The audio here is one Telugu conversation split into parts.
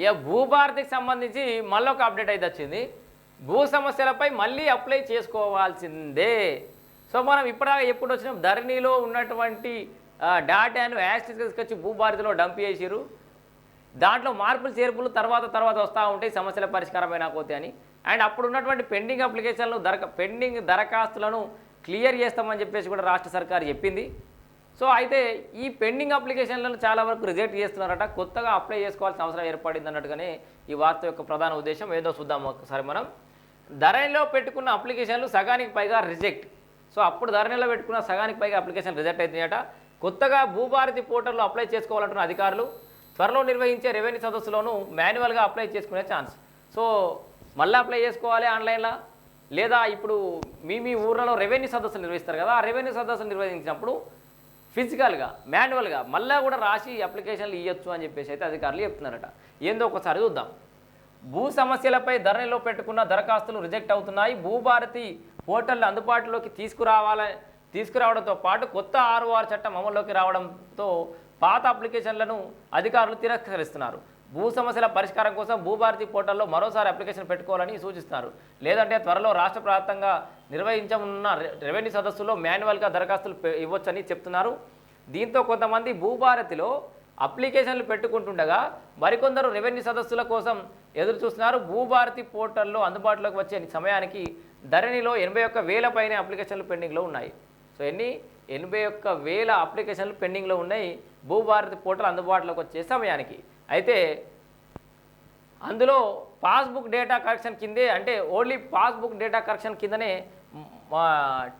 ఇక భూభారతికి సంబంధించి మళ్ళీ ఒక అప్డేట్ అయితే వచ్చింది. భూ సమస్యలపై మళ్ళీ అప్లై చేసుకోవాల్సిందే. సో మనం ఇప్పటిదాకా ఎప్పుడు వచ్చినాం? ధరణిలో ఉన్నటువంటి డాటాను యాక్సిస్ తీసుకొచ్చి భూభారతిలో డంప్ చేసిరు దాంట్లో మార్పులు చేర్పులు తర్వాత తర్వాత వస్తూ ఉంటాయి సమస్యల పరిష్కారమైన పోతే అని. అండ్ అప్పుడు ఉన్నటువంటి పెండింగ్ అప్లికేషన్లు దరక పెండింగ్ దరఖాస్తులను క్లియర్ చేస్తామని చెప్పేసి కూడా రాష్ట్ర సర్కారు చెప్పింది. సో అయితే ఈ పెండింగ్ అప్లికేషన్లను చాలా వరకు రిజెక్ట్ చేస్తున్నారట. కొత్తగా అప్లై చేసుకోవాల్సిన అవసరం ఏర్పడింది అన్నట్టుగానే ఈ వార్త యొక్క ప్రధాన ఉద్దేశం ఏదో చూద్దాం ఒకసారి మనం. ధరణిలో పెట్టుకున్న అప్లికేషన్లు సగానికి పైగా రిజెక్ట్. సో అప్పుడు ధరణిలో పెట్టుకున్న సగానికి పైగా అప్లికేషన్ రిజెక్ట్ అవుతున్నాయట కొత్తగా భూభారతి పోర్టల్లో అప్లై చేసుకోవాలంటున్న అధికారులు త్వరలో నిర్వహించే రెవెన్యూ సదస్సులోనూ మాన్యువల్గా అప్లై చేసుకునే ఛాన్స్. సో మళ్ళీ అప్లై చేసుకోవాలి ఆన్లైన్లో? లేదా ఇప్పుడు మీ మీ ఊర్లలో రెవెన్యూ సదస్సులు నిర్వహిస్తారు కదా ఆ రెవెన్యూ సదస్సులు నిర్వహించినప్పుడు ఫిజికల్గా మాన్యువల్గా మళ్ళీ కూడా రాసి అప్లికేషన్లు ఇవ్వచ్చు అని చెప్పేసి అయితే అధికారులు చెప్తున్నారట. ఏందో ఒకసారి చూద్దాం. భూ సమస్యలపై ధరణిలో పెట్టుకున్న దరఖాస్తులు రిజెక్ట్ అవుతున్నాయి. భూభారతి పోర్టల్ అందుబాటులోకి తీసుకురావాలని తీసుకురావడంతో పాటు కొత్త ఆర్ఓఆర్ చట్టం అమల్లోకి రావడంతో పాత అప్లికేషన్లను అధికారులు తిరస్కరిస్తున్నారు. భూ సమస్యల పరిష్కారం కోసం భూభారతి పోర్టల్లో మరోసారి అప్లికేషన్ పెట్టుకోవాలని సూచిస్తున్నారు. లేదంటే త్వరలో రాష్ట్ర వ్యాప్తంగా నిర్వహించనున్న రెవెన్యూ సదస్సులో మాన్యువల్గా దరఖాస్తులు ఇవ్వచ్చని చెప్తున్నారు. దీంతో కొంతమంది భూభారతిలో అప్లికేషన్లు పెట్టుకుంటుండగా మరికొందరు రెవెన్యూ సదస్సుల కోసం ఎదురు చూస్తున్నారు భూభారతి పోర్టల్లో అందుబాటులోకి వచ్చే సమయానికి ధరణిలో ఎనభై ఒక్క వేల పైన అప్లికేషన్లు పెండింగ్లో ఉన్నాయి. సో ఎన్ని ఎనభై ఒక్క వేల అప్లికేషన్లు పెండింగ్లో ఉన్నాయి భూభారతి పోర్టల్ అందుబాటులోకి వచ్చే సమయానికి. అయితే అందులో పాస్బుక్ డేటా కరెక్షన్ కిందే అంటే ఓన్లీ పాస్బుక్ డేటా కరెక్షన్ కిందనే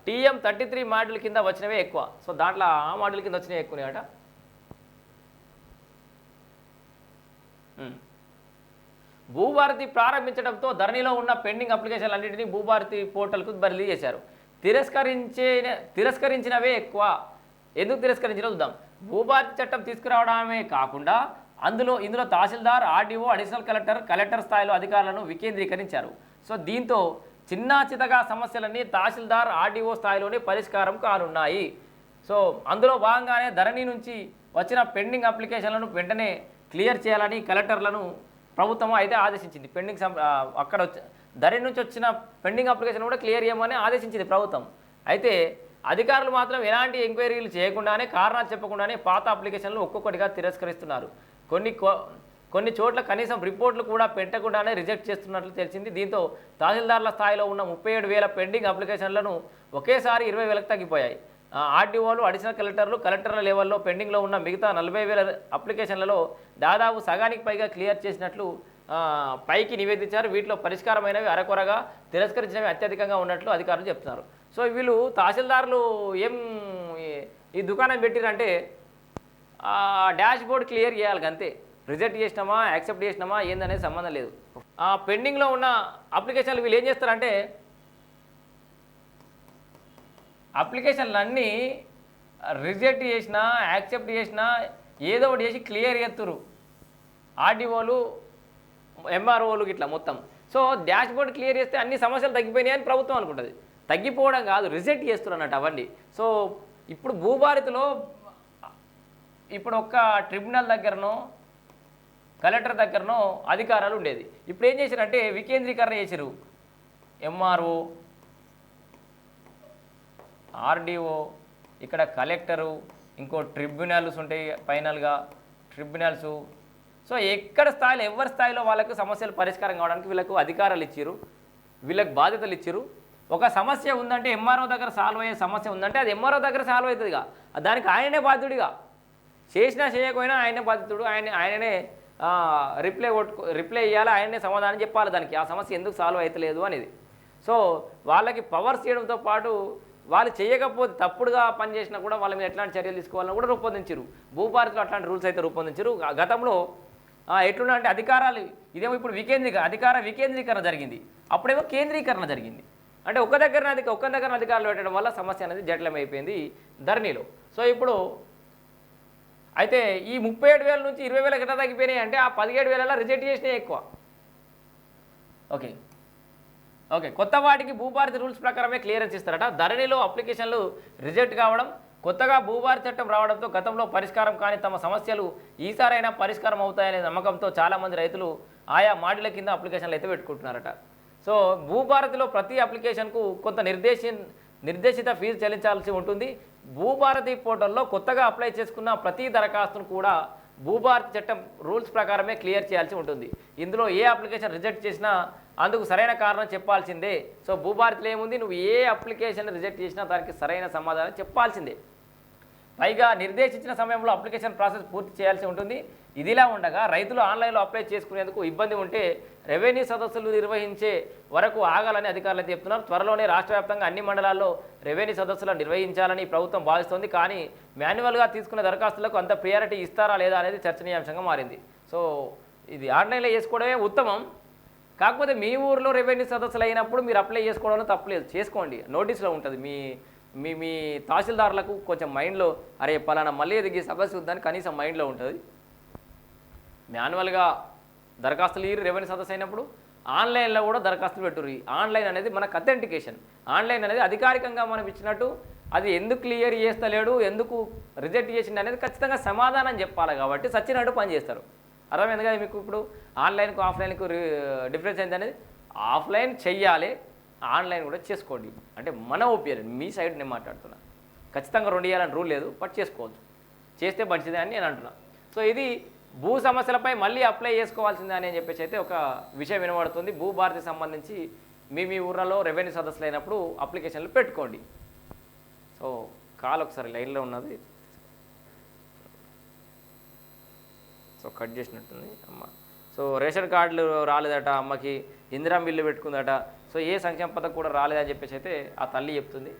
టీఎం థర్టీ త్రీ మాడ్యూల్ కింద వచ్చినవే ఎక్కువ. సో దాంట్లో ఆ మాడ్యూల్ కింద వచ్చినవి ఎక్కువ అట భూభారతి ప్రారంభించడంతో ధరణిలో ఉన్న పెండింగ్ అప్లికేషన్లు అన్నింటినీ భూభారతి పోర్టల్కు బదిలీ చేశారు. తిరస్కరించే తిరస్కరించినవే ఎక్కువ. ఎందుకు తిరస్కరించిన చూద్దాం. భూభారతి చట్టం తీసుకురావడమే కాకుండా అందులో ఇందులో tahsildar RDO additional collector collector స్థాయిలో అధికారులను వికేంద్రీకరించారు. సో దీంతో చిన్న చితగా సమస్యలన్నీ తహసీల్దార్ ఆర్డీఓ స్థాయిలోనే పరిష్కారం కానున్నాయి. సో అందులో భాగంగానే ధరణి నుంచి వచ్చిన పెండింగ్ అప్లికేషన్లను వెంటనే క్లియర్ చేయాలని కలెక్టర్లను ప్రభుత్వం అయితే ఆదేశించింది. పెండింగ్ సం- అక్కడ వచ్చి ధరణి నుంచి వచ్చిన పెండింగ్ అప్లికేషన్ కూడా క్లియర్ చేయమని ఆదేశించింది ప్రభుత్వం. అయితే అధికారులు మాత్రం ఎలాంటి ఎంక్వైరీలు చేయకుండానే కారణాలు చెప్పకుండానే పాత అప్లికేషన్లు ఒక్కొక్కటిగా తిరస్కరిస్తున్నారు. కొన్ని కో- కొన్ని చోట్ల కనీసం రిపోర్ట్లు కూడా పెట్టకుండానే రిజెక్ట్ చేస్తున్నట్లు తెలిసింది. దీంతో తహసీల్దార్ల స్థాయిలో ఉన్న ముప్పై ఏడు వేల పెండింగ్ అప్లికేషన్లను ఒకేసారి ఇరవై వేలకు తగ్గిపోయాయి. ఆర్డీఓలు అడిషనల్ కలెక్టర్లు కలెక్టర్ల లెవెల్లో పెండింగ్లో ఉన్న మిగతా నలభై వేల అప్లికేషన్లలో దాదాపు సగానికి పైగా క్లియర్ చేసినట్లు పైకి నివేదించారు. వీటిలో పరిష్కారమైనవి అరకొరగా తిరస్కరించినవి అత్యధికంగా ఉన్నట్లు అధికారులు చెప్తున్నారు. సో వీళ్ళు తహసీల్దార్లు ఏం ఈ- దుకాణం పెట్టిరంటే డాష్ బోర్డ్ క్లియర్ చేయాలి అంతే రిజెక్ట్ చేసినామా యాక్సెప్ట్ చేసినామా ఏందనేది సంబంధం లేదు. ఆ పెండింగ్లో ఉన్న అప్లికేషన్లు వీళ్ళు ఏం చేస్తారంటే అప్లికేషన్లు అన్నీ రిజెక్ట్ చేసినా యాక్సెప్ట్ చేసినా ఏదో ఒకటి చేసి క్లియర్ చేస్తురు ఆర్డీఓలు ఎంఆర్ఓలు ఇట్లా మొత్తం. సో డాష్ బోర్డ్ క్లియర్ చేస్తే అన్ని సమస్యలు తగ్గిపోయినాయి అని ప్రభుత్వం అనుకుంటుంది. తగ్గిపోవడం కాదు రిజెక్ట్ చేస్తున్నారు అన్నట్టు అవన్నీ. సో ఇప్పుడు భూభారతిలో ఇప్పుడు ఒక్క ట్రిబ్యునల్ దగ్గరనో కలెక్టర్ దగ్గరనో అధికారాలు ఉండేది. ఇప్పుడు ఏం చేశారంటే వికేంద్రీకరణ చేశారు. ఎంఆర్ఓ ఆర్డీఓ ఇక్కడ కలెక్టరు ఇంకో ట్రిబ్యునల్స్ ఉంటాయి ఫైనల్గా. ట్రిబ్యునల్స్ సో ఎక్కడ స్థాయిలో ఎవరి స్థాయిలో వాళ్ళకు సమస్యలు పరిష్కారం కావడానికి వీళ్ళకు అధికారాలు ఇచ్చారు వీళ్ళకి బాధ్యతలు ఇచ్చారు ఒక సమస్య ఉందంటే ఎంఆర్ఓ దగ్గర సాల్వ్ అయ్యే సమస్య ఉందంటే అది ఎంఆర్ఓ దగ్గర సాల్వ్ అవుతుందిగా. దానికి ఆయనే బాధ్యుడిగా. చేసినా చేయకపోయినా ఆయనే బాధితుడు ఆయన ఆయననే రిప్లై కొట్టుకో రిప్లై ఇవ్వాలి ఆయననే సమాధానం చెప్పాలి దానికి. ఆ సమస్య ఎందుకు సాల్వ్ అవుతలేదు అనేది. సో వాళ్ళకి పవర్స్ చేయడంతో పాటు వాళ్ళు చేయకపోతే తప్పుడుగా పనిచేసినా కూడా వాళ్ళ మీద ఎట్లాంటి చర్యలు తీసుకోవాలని కూడా రూపొందించారు భూభారతిలో అట్లాంటి రూల్స్ అయితే రూపొందించారు గతంలో ఎట్లున్నా అంటే అధికారాలు ఇదేమో ఇప్పుడు వికేంద్రీకరణ అధికార వికేంద్రీకరణ జరిగింది. అప్పుడేమో కేంద్రీకరణ జరిగింది. అంటే ఒక దగ్గర అధిక ఒక దగ్గర అధికారులు పెట్టడం వల్ల సమస్య అనేది జటిలమైపోయింది ధరణిలో. సో ఇప్పుడు అయితే ఈ ముప్పై ఏడు వేల నుంచి ఇరవై వేల గట్ట తగ్గిపోయినాయి అంటే ఆ పదిహేడు వేలలో రిజెక్ట్ చేసినాయి ఎక్కువ. ఓకే. ఓకే. కొత్త వాటికి భూభారతి రూల్స్ ప్రకారమే క్లియరెన్స్ ఇస్తారట. ధరణిలో అప్లికేషన్లు రిజెక్ట్ కావడం కొత్తగా భూభారి చట్టం రావడంతో గతంలో పరిష్కారం కాని తమ సమస్యలు ఈసారైనా పరిష్కారం అవుతాయనే నమ్మకంతో చాలామంది రైతులు ఆయా మాడ్యుల కింద అప్లికేషన్లు అయితే పెట్టుకుంటున్నారట. సో భూభారతిలో ప్రతి అప్లికేషన్కు కొంత నిర్దేశి నిర్దేశిత ఫీజు చెల్లించాల్సి ఉంటుంది. భూభారతి పోర్టల్లో కొత్తగా అప్లై చేసుకున్న ప్రతి దరఖాస్తును కూడా భూభారతి చట్టం రూల్స్ ప్రకారమే క్లియర్ చేయాల్సి ఉంటుంది. ఇందులో ఏ అప్లికేషన్ రిజెక్ట్ చేసినా అందుకు సరైన కారణం చెప్పాల్సిందే. సో భూభారతిలో ఏముంది? నువ్వు ఏ అప్లికేషన్ రిజెక్ట్ చేసినా దానికి సరైన సమాధానం చెప్పాల్సిందే. పైగా నిర్దేశించిన సమయంలో అప్లికేషన్ ప్రాసెస్ పూర్తి చేయాల్సి ఉంటుంది. ఇదిలా ఉండగా రైతులు ఆన్లైన్లో అప్లై చేసుకునేందుకు ఇబ్బంది ఉంటే రెవెన్యూ సదస్సులు నిర్వహించే వరకు ఆగాలని అధికారులు చెప్తున్నారు. త్వరలోనే రాష్ట్ర వ్యాప్తంగా అన్ని మండలాల్లో రెవెన్యూ సదస్సులను నిర్వహించాలని ప్రభుత్వం భావిస్తోంది. కానీ మాన్యువల్గా తీసుకున్న దరఖాస్తులకు అంత ప్రియారిటీ ఇస్తారా లేదా అనేది చర్చనీయాంశంగా మారింది. సో ఇది ఆన్లైన్లో చేసుకోవడమే ఉత్తమం. కాకపోతే మీ ఊర్లో రెవెన్యూ సదస్సులు అయినప్పుడు మీరు అప్లై చేసుకోవడంలో తప్పలేదు చేసుకోండి. నోటీస్లో ఉంటుంది. మీ మీ మీ తహసీల్దారులకు కొంచెం మైండ్లో అరే పలానా మళ్ళీ ఎదిగి సమస్య ఉందని కనీసం మైండ్లో ఉంటుంది. మాన్యువల్గా దరఖాస్తులు ఇరు రెవెన్యూ సదస్సు అయినప్పుడు ఆన్లైన్లో కూడా దరఖాస్తులు పెట్టుర్రు. ఆన్లైన్ అనేది మనకు అథెంటికేషన్. ఆన్లైన్ అనేది అధికారికంగా మనం ఇచ్చినట్టు అది ఎందుకు క్లియర్ చేస్తలేడు ఎందుకు రిజెక్ట్ చేసిండు అనేది ఖచ్చితంగా సమాధానం చెప్పాలి కాబట్టి సచ్చినట్టు పని చేస్తారు. అర్థమైంది కదా మీకు ఇప్పుడు? ఆన్లైన్కు ఆఫ్లైన్కు డిఫరెన్స్ ఏంటనేది? అనేది ఆఫ్లైన్ చెయ్యాలి ఆన్లైన్ కూడా చేసుకోండి. అంటే మన ఒపీనియన్ మీ సైడ్ నేను మాట్లాడుతున్నా. ఖచ్చితంగా రెండు చేయాలని రూల్ లేదు బట్ చేసుకోవచ్చు. చేస్తే మంచిదే అని నేను అంటున్నా. సో ఇది భూ సమస్యలపై మళ్ళీ అప్లై చేసుకోవాల్సిందే అని చెప్పేసి అయితే ఒక విషయం వినబడుతుంది. భూ భారతి సంబంధించి మీ మీ ఊర్లలో రెవెన్యూ సదస్సులు అయినప్పుడు అప్లికేషన్లు పెట్టుకోండి. సో కాల్ ఒకసారి లైన్లో ఉన్నది. సో కట్ చేసినట్టుంది. అమ్మ. సో రేషన్ కార్డులు రాలేదట అమ్మకి ఇందిరా బిల్లు పెట్టుకుందట. సో ఏ సంక్షేమ పథకం కూడా రాలేదని చెప్పేసి అయితే ఆ తల్లి చెప్తుంది.